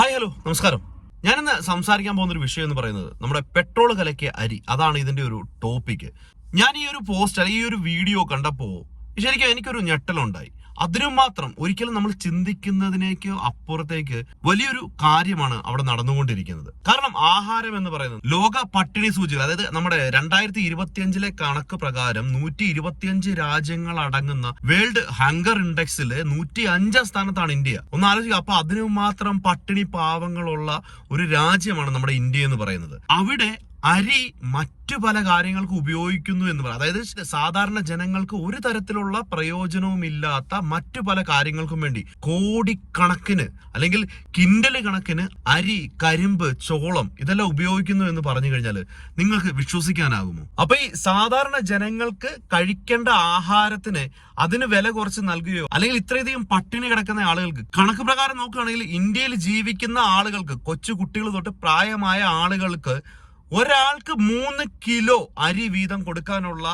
Hi hello. നമസ്കാരം. ഞാനിന്ന് സംസാരിക്കാൻ പോകുന്ന ഒരു വിഷയം എന്ന് പറയുന്നത് നമ്മുടെ പെട്രോൾ കലക്കിയ അരി. അതാണ് ഇതിന്റെ ഒരു ടോപ്പിക് ഞാൻ ഈ ഒരു പോസ്റ്റ് അല്ലെങ്കിൽ ഈ ഒരു വീഡിയോ കണ്ടപ്പോ ശരിക്കും എനിക്കൊരു ഞെട്ടലുണ്ടായി. അതിനും മാത്രം ഒരിക്കലും നമ്മൾ ചിന്തിക്കുന്നതിനേക്ക് അപ്പുറത്തേക്ക് വലിയൊരു കാര്യമാണ് അവിടെ നടന്നുകൊണ്ടിരിക്കുന്നത്. കാരണം ആഹാരം എന്ന് പറയുന്നത് ലോക പട്ടിണി സൂചിക അതായത് നമ്മുടെ രണ്ടായിരത്തി ഇരുപത്തിയഞ്ചിലെ കണക്ക് പ്രകാരം നൂറ്റി ഇരുപത്തിയഞ്ച് രാജ്യങ്ങൾ അടങ്ങുന്ന വേൾഡ് ഹങ്കർ ഇൻഡെക്സിൽ നൂറ്റി അഞ്ചാം സ്ഥാനത്താണ് ഇന്ത്യ. ഒന്ന് ആലോചിക്കുക അപ്പൊ അതിനു മാത്രം പട്ടിണി പാവങ്ങളുള്ള ഒരു രാജ്യമാണ് നമ്മുടെ ഇന്ത്യ എന്ന് പറയുന്നത്. അവിടെ അരി മറ്റു പല കാര്യങ്ങൾക്ക് ഉപയോഗിക്കുന്നു എന്ന് പറയാം അതായത് സാധാരണ ജനങ്ങൾക്ക് ഒരു തരത്തിലുള്ള പ്രയോജനവും ഇല്ലാത്ത മറ്റു പല കാര്യങ്ങൾക്കും വേണ്ടി കോടിക്കണക്കിന് അല്ലെങ്കിൽ കിൻഡൽ കണക്കിന് അരി കരിമ്പ് ചോളം ഇതെല്ലാം ഉപയോഗിക്കുന്നു എന്ന് പറഞ്ഞു കഴിഞ്ഞാൽ നിങ്ങൾക്ക് വിശ്വസിക്കാനാകുമോ? അപ്പൊ ഈ സാധാരണ ജനങ്ങൾക്ക് കഴിക്കേണ്ട ആഹാരത്തിന് അതിന് വില കുറച്ച് നൽകുകയോ അല്ലെങ്കിൽ ഇത്രയധികം പട്ടിണി കിടക്കുന്ന ആളുകൾക്ക് കണക്ക് പ്രകാരം നോക്കുകയാണെങ്കിൽ ഇന്ത്യയിൽ ജീവിക്കുന്ന ആളുകൾക്ക് കൊച്ചു കുട്ടികൾ തൊട്ട് പ്രായമായ ആളുകൾക്ക് ഒരാൾക്ക് മൂന്ന് കിലോ അരി വീതം കൊടുക്കാനുള്ള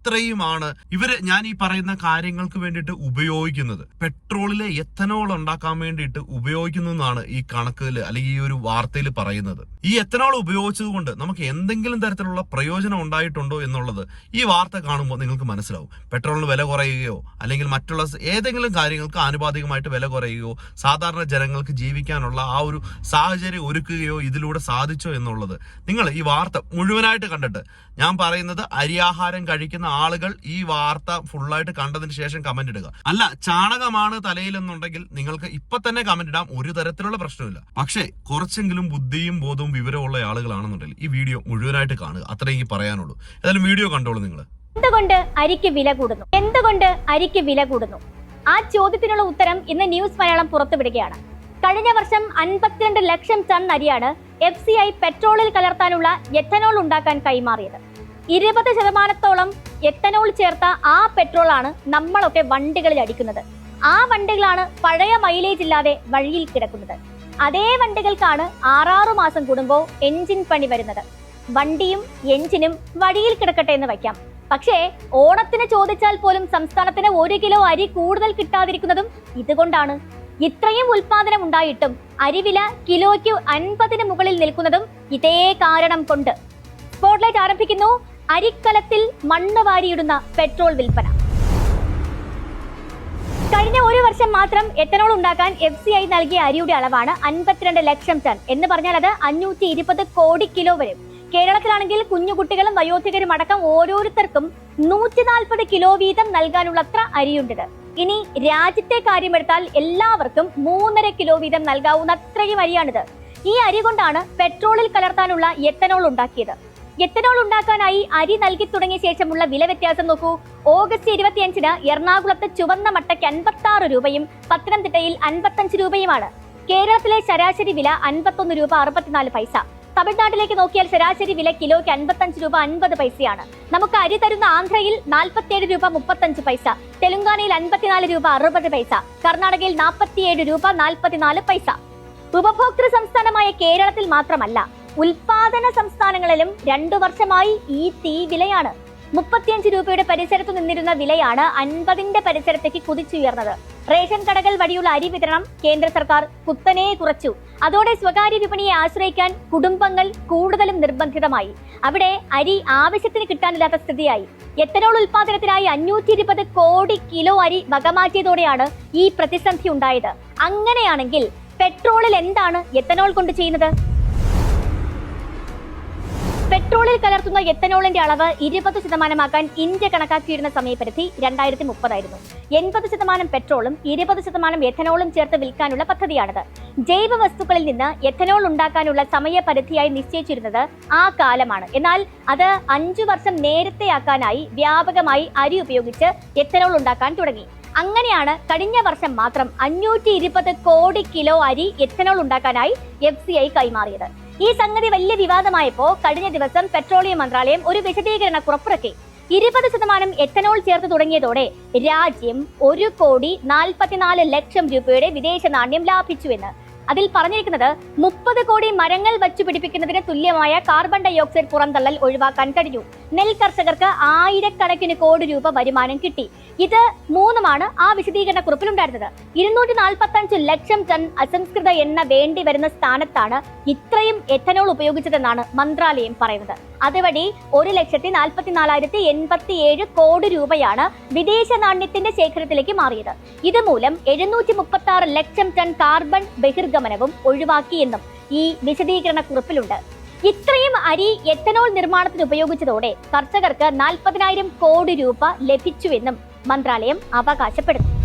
അത്രയുമാണ് ഇവർ ഞാൻ ഈ പറയുന്ന കാര്യങ്ങൾക്ക് വേണ്ടിയിട്ട് ഉപയോഗിക്കുന്നത്. പെട്രോളിലെ എത്തനോൾ ഉണ്ടാക്കാൻ വേണ്ടിയിട്ട് ഉപയോഗിക്കുന്നു എന്നാണ് ഈ കണക്കിൽ അല്ലെങ്കിൽ ഈ ഒരു വാർത്തയിൽ പറയുന്നത്. ഈ എത്തനോൾ ഉപയോഗിച്ചത് കൊണ്ട് നമുക്ക് എന്തെങ്കിലും തരത്തിലുള്ള പ്രയോജനം ഉണ്ടായിട്ടുണ്ടോ എന്നുള്ളത് ഈ വാർത്ത കാണുമ്പോൾ നിങ്ങൾക്ക് മനസ്സിലാവും. പെട്രോളിന് വില കുറയുകയോ അല്ലെങ്കിൽ മറ്റുള്ള ഏതെങ്കിലും കാര്യങ്ങൾക്ക് ആനുപാതികമായിട്ട് വില കുറയുകയോ സാധാരണ ജനങ്ങൾക്ക് ജീവിക്കാനുള്ള ആ ഒരു സാഹചര്യം ഒരുക്കുകയോ ഇതിലൂടെ സാധിച്ചോ എന്നുള്ളത് നിങ്ങൾ ഈ വാർത്ത മുഴുവനായിട്ട് കണ്ടിട്ട് ഞാൻ പറയുന്നത് അരിയാഹാരം കഴിക്കുന്ന ആളുകൾ ഈ വാർത്ത ഫുള്ളായിട്ട് കണ്ടതിന് ശേഷം കമന്റ് ഇടുക. അല്ല ചാണകമാണ് തലയിലെന്നുണ്ടെങ്കിൽ നിങ്ങൾക്ക് ഇപ്പൊ തന്നെ കമന്റ് ഇടാം. ഒരു തരത്തിലുള്ള പ്രശ്നമില്ല. പക്ഷേ കുറച്ചെങ്കിലും ബുദ്ധിയും ബോധവും വിവരമുള്ള ആളുകളാണെന്നുണ്ടെങ്കിൽ ഈ വീഡിയോ മുഴുവനായിട്ട് കാണുക. അത്രേ എനിക്ക് പറയാനുള്ളൂ. ഏതായാലും വീഡിയോ കണ്ടോളൂ നിങ്ങൾ എന്തുകൊണ്ട് അരിക്ക് വില കൂടുന്നു? എന്തുകൊണ്ട് അരിക്ക് വില കൂടുന്നു? ആ ചോദ്യത്തിനുള്ള ഉത്തരം ഇന്ന് ന്യൂസ് മലയാളം പുറത്തുവിടുകയാണ്. കഴിഞ്ഞ വർഷം അൻപത്തിരണ്ട് ലക്ഷം ടൺ അരിയാണ് എഫ് സി ഐ പെട്രോളിൽ കലർത്താനുള്ള എഥനോൾ ഉണ്ടാക്കാൻ കൈമാറിയത്. ഇരുപത് ശതമാനത്തോളം എത്തനോൾ ചേർത്ത ആ പെട്രോൾ ആണ് നമ്മളൊക്കെ വണ്ടികളിൽ അടിക്കുന്നത്. ആ വണ്ടികളാണ് പഴയ മൈലേജ് ഇല്ലാതെ വഴിയിൽ കിടക്കുന്നത്. അതേ വണ്ടികൾക്കാണ് ആറാറു മാസം കൂടുമ്പോൾ എഞ്ചിൻ പണി വരുന്നത്. വണ്ടിയും എഞ്ചിനും വഴിയിൽ കിടക്കട്ടെ എന്ന് വയ്ക്കാം. പക്ഷേ ഓണത്തിന് ചോദിച്ചാൽ പോലും സംസ്ഥാനത്തിന് ഒരു കിലോ അരി കൂടുതൽ കിട്ടാതിരിക്കുന്നതും ഇതുകൊണ്ടാണ്. ഇത്രയും ഉൽപാദനം ഉണ്ടായിട്ടും അരിവില കിലോയ്ക്ക് അൻപതിന് മുകളിൽ നിൽക്കുന്നതും ഇതേ കാരണം കൊണ്ട്. സ്പോട്ട്ലൈറ്റ് ആരംഭിക്കുന്നു. അരിക്കലത്തിൽ മണ്ണ് വാരിയിടുന്ന പെട്രോൾ വിൽപ്പന. കഴിഞ്ഞ ഒരു വർഷം മാത്രം എത്തനോൾ ഉണ്ടാക്കാൻ എഫ് സി ഐ നൽകിയ അരിയുടെ അളവാണ് അൻപത്തിരണ്ട് ലക്ഷം ടൺ. എന്ന് പറഞ്ഞാൽ അത് അഞ്ഞൂറ്റി ഇരുപത് കോടി കിലോ വരും. കേരളത്തിലാണെങ്കിൽ കുഞ്ഞുകുട്ടികളും വയോധികരും അടക്കം ഓരോരുത്തർക്കും നൂറ്റി നാൽപ്പത് കിലോ വീതം നൽകാനുള്ളത്ര അരിയുണ്ടത്. ഇനി രാജ്യത്തെ കാര്യമെടുത്താൽ എല്ലാവർക്കും മൂന്നര കിലോ വീതം നൽകാവുന്ന അത്രയും അരിയാണിത്. ഈ അരി കൊണ്ടാണ് പെട്രോളിൽ കലർത്താനുള്ള എത്തനോൾ ഉണ്ടാക്കിയത്. എത്തനോൾ ഉണ്ടാക്കാനായി അരി നൽകി തുടങ്ങിയ ശേഷമുള്ള വില വ്യത്യാസം നോക്കൂ. ഓഗസ്റ്റ് ഇരുപത്തിയഞ്ചിന് എറണാകുളത്ത് ചുവന്ന മട്ടയ്ക്ക് അൻപത്തി ആറ് രൂപയും പത്തനംതിട്ടയിൽ അൻപത്തഞ്ച് രൂപയുമാണ്. കേരളത്തിലെ ശരാശരി വില അൻപത്തൊന്ന് രൂപ അറുപത്തിനാല് പൈസ. തമിഴ്നാട്ടിലേക്ക് നോക്കിയാൽ ശരാശരി വില കിലോയ്ക്ക് അൻപത്തഞ്ച് രൂപ അൻപത് പൈസയാണ്. നമുക്ക് അരി തരുന്ന ആന്ധ്രയിൽ നാൽപ്പത്തിയേഴ് രൂപ മുപ്പത്തഞ്ച് പൈസ തെലുങ്കാനയിൽ അൻപത്തിനാല് രൂപ അറുപത് പൈസ കർണാടകയിൽ നാൽപ്പത്തിയേഴ് രൂപ നാൽപ്പത്തിനാല് പൈസ. ഉപഭോക്തൃ സംസ്ഥാനമായ കേരളത്തിൽ മാത്രമല്ല ഉൽപാദന സംസ്ഥാനങ്ങളിലും രണ്ടു വർഷമായി ഈ തീ വിലയാണ്. മുപ്പത്തിയഞ്ച് രൂപയുടെ പരിസരത്ത് നിന്നിരുന്ന വിലയാണ് അൻപതിന്റെ പരിസരത്തേക്ക് കുതിച്ചുയർന്നത്. റേഷൻ കടകൾ വഴിയുള്ള അരി വിതരണം കേന്ദ്ര സർക്കാർ കുത്തനെ കുറച്ചു. അതോടെ സ്വകാര്യ വിപണിയെ ആശ്രയിക്കാൻ കുടുംബങ്ങൾ കൂടുതലും നിർബന്ധിതമായി. അവിടെ അരി ആവശ്യത്തിന് കിട്ടാനില്ലാത്ത സ്ഥിതിയായി. എത്തനോൾ ഉൽപാദനത്തിനായി അഞ്ഞൂറ്റി ഇരുപത് കോടി കിലോ അരി വകമാറ്റിയതോടെയാണ് ഈ പ്രതിസന്ധി ഉണ്ടായത്. അങ്ങനെയാണെങ്കിൽ പെട്രോളിൽ എന്താണ് എത്തനോൾ കൊണ്ട് ചെയ്യുന്നത്? പെട്രോളിൽ കലർത്തുന്ന എത്തനോളിന്റെ അളവ് ഇരുപത് ശതമാനമാക്കാൻ ഇന്ത്യ കണക്കാക്കിയിരുന്ന സമയപരിധി രണ്ടായിരത്തി മുപ്പതായിരുന്നു എൺപത് ശതമാനം പെട്രോളും ഇരുപത് ശതമാനം എഥനോളും ചേർത്ത് വിൽക്കാനുള്ള പദ്ധതിയാണിത്. ജൈവ വസ്തുക്കളിൽ നിന്ന് എഥനോൾ ഉണ്ടാക്കാനുള്ള സമയപരിധിയായി നിശ്ചയിച്ചിരുന്നത് ആ കാലമാണ്. എന്നാൽ അത് അഞ്ചു വർഷം നേരത്തെയാക്കാനായി വ്യാപകമായി അരി ഉപയോഗിച്ച് എഥനോൾ ഉണ്ടാക്കാൻ തുടങ്ങി. അങ്ങനെയാണ് കഴിഞ്ഞ വർഷം മാത്രം അഞ്ഞൂറ്റി കോടി കിലോ അരി എഥനോൾ ഉണ്ടാക്കാനായി എഫ് കൈമാറിയത്. ഈ സംഗതി വലിയ വിവാദമായപ്പോ കഴിഞ്ഞ ദിവസം പെട്രോളിയം മന്ത്രാലയം ഒരു വിശദീകരണ പുറത്തിറക്കി ഇരുപത് ശതമാനം എത്തനോൾ ചേർത്ത് തുടങ്ങിയതോടെ രാജ്യം ഒരു കോടി നാൽപ്പത്തിനാല് ലക്ഷം രൂപയുടെ വിദേശ നാണ്യം ലാഭിച്ചുവെന്ന്. അതിൽ പറഞ്ഞിരിക്കുന്നത് മുപ്പത് കോടി മരങ്ങൾ വച്ചു പിടിപ്പിക്കുന്നതിന് തുല്യമായ കാർബൺ ഡൈ ഓക്സൈഡ് പുറന്തള്ളൽ ഒഴിവാക്കാൻ കഴിഞ്ഞു. നെൽ കർഷകർക്ക് ആയിരക്കണക്കിന് കോടി രൂപ വരുമാനം കിട്ടി. ഇത് മൂന്നുമാണ് ആ വിശദീകരണ കുറിപ്പിലുണ്ടായിരുന്നത്. ഇരുന്നൂറ്റി നാൽപ്പത്തി അഞ്ച് ലക്ഷം ടൺ അസംസ്കൃത എണ്ണ വേണ്ടി വരുന്ന സ്ഥാനത്താണ് ഇത്രയും എഥനോൾ ഉപയോഗിച്ചതെന്നാണ് മന്ത്രാലയം പറയുന്നത്. അതുവഴി ഒരു ലക്ഷത്തി നാൽപ്പത്തി നാലായിരത്തി എൺപത്തി ഏഴ് കോടി രൂപയാണ് വിദേശ നാണ്യത്തിന്റെ ശേഖരത്തിലേക്ക് മാറിയത്. ഇതുമൂലം എഴുന്നൂറ്റി മുപ്പത്തി ആറ് ലക്ഷം ടൺ കാർബൺ ബഹിർഗമനവും ഒഴിവാക്കിയെന്നും ഈ വിശദീകരണ കുറിപ്പിലുണ്ട്. ഇത്രയും അരി എത്തനോൾ നിർമ്മാണത്തിന് ഉപയോഗിച്ചതോടെ കർഷകർക്ക് നാൽപ്പതിനായിരം കോടി രൂപ ലഭിച്ചുവെന്നും മന്ത്രാലയം അവകാശപ്പെടുന്നു.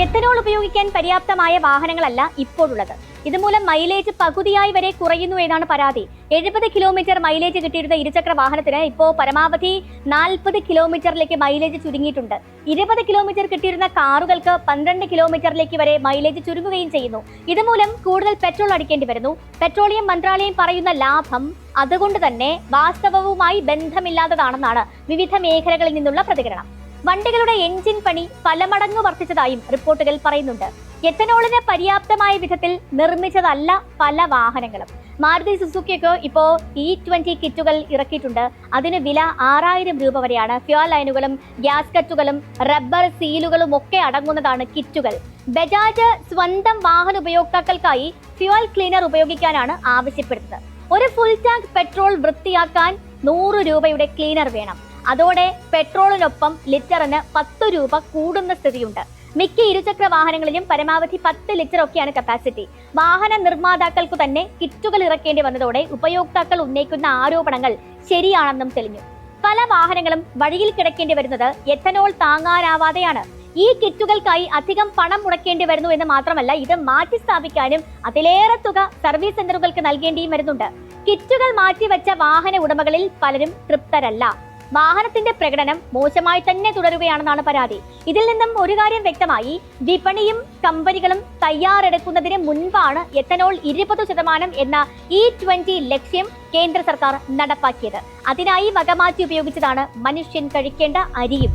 എത്തനോൾ ഉപയോഗിക്കാൻ പര്യാപ്തമായ വാഹനങ്ങളല്ല ഇപ്പോഴുള്ളത്. ഇതുമൂലം മൈലേജ് പകുതിയായി വരെ കുറയുന്നു എന്നാണ് പരാതി. എഴുപത് കിലോമീറ്റർ മൈലേജ് കിട്ടിയിരുന്ന ഇരുചക്ര വാഹനത്തിന് ഇപ്പോൾ പരമാവധി നാൽപ്പത് കിലോമീറ്ററിലേക്ക് മൈലേജ് ചുരുങ്ങിയിട്ടുണ്ട്. ഇരുപത് കിലോമീറ്റർ കിട്ടിയിരുന്ന കാറുകൾക്ക് പന്ത്രണ്ട് കിലോമീറ്ററിലേക്ക് വരെ മൈലേജ് ചുരുങ്ങുകയും ചെയ്യുന്നു. ഇതുമൂലം കൂടുതൽ പെട്രോൾ അടിക്കേണ്ടി വരുന്നു. പെട്രോളിയം മന്ത്രാലയം പറയുന്ന ലാഭം അതുകൊണ്ട് തന്നെ വാസ്തവവുമായി ബന്ധമില്ലാത്തതാണെന്നാണ് വിവിധ മേഖലകളിൽ നിന്നുള്ള പ്രതികരണം. വണ്ടികളുടെ എഞ്ചിൻ പണി പല മടങ്ങ് വർദ്ധിച്ചതായും റിപ്പോർട്ടുകൾ പറയുന്നുണ്ട്. എത്തനോളിന് പര്യാപ്തമായ വിധത്തിൽ നിർമ്മിച്ചതല്ല പല വാഹനങ്ങളും. മാരുതി സുസുക്കിയൊക്കെ ഇപ്പോൾ ഇ ട്വന്റി കിറ്റുകൾ ഇറക്കിയിട്ടുണ്ട്. അതിന് വില ആറായിരം രൂപ വരെയാണ്. ഫ്യൂൽ ലൈനുകളും ഗ്യാസ് കറ്റുകളും റബ്ബർ സീലുകളും ഒക്കെ അടങ്ങുന്നതാണ് കിറ്റുകൾ. ബജാജ് സ്വന്തം വാഹന ഉപയോക്താക്കൾക്കായി ഫ്യൂൽ ക്ലീനർ ഉപയോഗിക്കാനാണ് ആവശ്യപ്പെടുന്നത്. ഒരു ഫുൾ ടാങ്ക് പെട്രോൾ വൃത്തിയാക്കാൻ നൂറ് രൂപയുടെ ക്ലീനർ വേണം. അതോടെ പെട്രോളിനൊപ്പം ലിറ്ററിന് പത്ത് രൂപ കൂടുന്ന സ്ഥിതിയുണ്ട്. മിക്ക ഇരുചക്ര വാഹനങ്ങളിലും പരമാവധി പത്ത് ലിറ്റർ ഒക്കെയാണ് കപ്പാസിറ്റി വാഹന നിർമ്മാതാക്കൾക്ക് തന്നെ കിറ്റുകൾ ഇറക്കേണ്ടി വന്നതോടെ ഉപയോക്താക്കൾ ഉന്നയിക്കുന്ന ആരോപണങ്ങൾ ശരിയാണെന്നും തെളിഞ്ഞു. പല വാഹനങ്ങളും വഴിയിൽ കിടക്കേണ്ടി വരുന്നത് എഥനോൾ താങ്ങാനാവാതെയാണ്. ഈ കിറ്റുകൾക്കായി അധികം പണം മുടക്കേണ്ടി വരുന്നു എന്ന് മാത്രമല്ല ഇത് മാറ്റി സ്ഥാപിക്കാനും അതിലേറെ തുക സർവീസ് സെന്ററുകൾക്ക് നൽകേണ്ടിയും വരുന്നുണ്ട്. കിറ്റുകൾ മാറ്റിവെച്ച വാഹന ഉടമകളിൽ പലരും തൃപ്തരല്ല. വാഹനത്തിന്റെ പ്രകടനം മോശമായി തന്നെ തുടരുകയാണെന്നാണ് പരാതി. ഇതിൽ നിന്നും ഒരു കാര്യം വ്യക്തമായി വിപണിയും കമ്പനികളും തയ്യാറെടുക്കുന്നതിന് മുൻപാണ് എത്തനോൾ ഇരുപത് ശതമാനം എന്ന ഇ ട്വന്റി ലക്ഷ്യം കേന്ദ്ര സർക്കാർ നടപ്പാക്കിയത്. അതിനായി വകമാറ്റി ഉപയോഗിച്ചതാണ് മനുഷ്യൻ കഴിക്കേണ്ട അരിയും.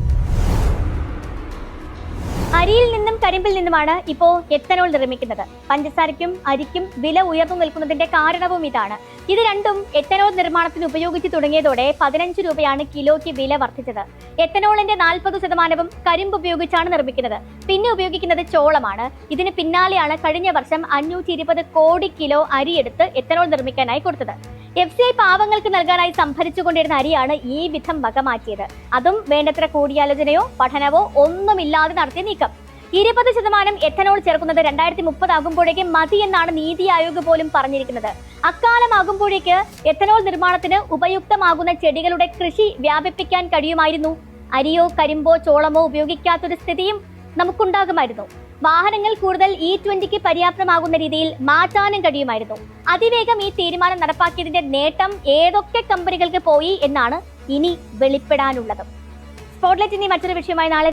അരിയിൽ നിന്നും കരിമ്പിൽ നിന്നുമാണ് ഇപ്പോൾ എത്തനോൾ നിർമ്മിക്കുന്നത്. പഞ്ചസാരയ്ക്കും അരിക്കും വില ഉയർന്നു നിൽക്കുന്നതിന്റെ കാരണവും ഇതാണ്. ഇത് രണ്ടും എത്തനോൾ നിർമ്മാണത്തിന് ഉപയോഗിച്ച് തുടങ്ങിയതോടെ പതിനഞ്ച് രൂപയാണ് കിലോയ്ക്ക് വില വർദ്ധിച്ചത്. എത്തനോളിന്റെ നാൽപ്പത് ശതമാനവും കരിമ്പ് ഉപയോഗിച്ചാണ് നിർമ്മിക്കുന്നത്. പിന്നെ ഉപയോഗിക്കുന്നത് ചോളമാണ്. ഇതിന് പിന്നാലെയാണ് കഴിഞ്ഞ വർഷം അഞ്ഞൂറ്റി കോടി കിലോ അരിയെടുത്ത് എത്തനോൾ നിർമ്മിക്കാനായി കൊടുത്തത്. എഫ് സി ഐ പാവങ്ങൾക്ക് നൽകാനായി സംഭരിച്ചുകൊണ്ടിരുന്ന അരിയാണ് ഈ വിധം വകമാറ്റിയത്. അതും വേണ്ടത്ര കൂടിയാലോചനയോ പഠനവോ ഒന്നുമില്ലാതെ നടത്തിയ നീക്കം. ഇരുപത് ശതമാനം എഥനോൾ ചേർക്കുന്നത് രണ്ടായിരത്തി മുപ്പതാകുമ്പോഴേക്ക് മതി എന്നാണ് നീതി ആയോഗ് പോലും പറഞ്ഞിരിക്കുന്നത്. അക്കാലമാകുമ്പോഴേക്ക് എഥനോൾ നിർമ്മാണത്തിന് ഉപയുക്തമാകുന്ന ചെടികളുടെ കൃഷി വ്യാപിപ്പിക്കാൻ കഴിയുമായിരുന്നു. അരിയോ കരിമ്പോ ചോളമോ ഉപയോഗിക്കാത്തൊരു സ്ഥിതിയും നമുക്കുണ്ടാകുമായിരുന്നു. വാഹനങ്ങൾ കൂടുതൽ ഇ ട്വന്റിക്ക് പര്യാപ്തമാകുന്ന രീതിയിൽ മാറ്റാനും കഴിയുമായിരുന്നു. അതിവേഗം ഈ തീരുമാനം നടപ്പാക്കിയതിന്റെ നേട്ടം ഏതൊക്കെ കമ്പനികൾക്ക് പോയി എന്നാണ് ഇനി വെളിപ്പെടാനുള്ളത്. സ്പോട്ട്ലൈറ്റ് ഇനി മറ്റൊരു വിഷയമായി നാളെ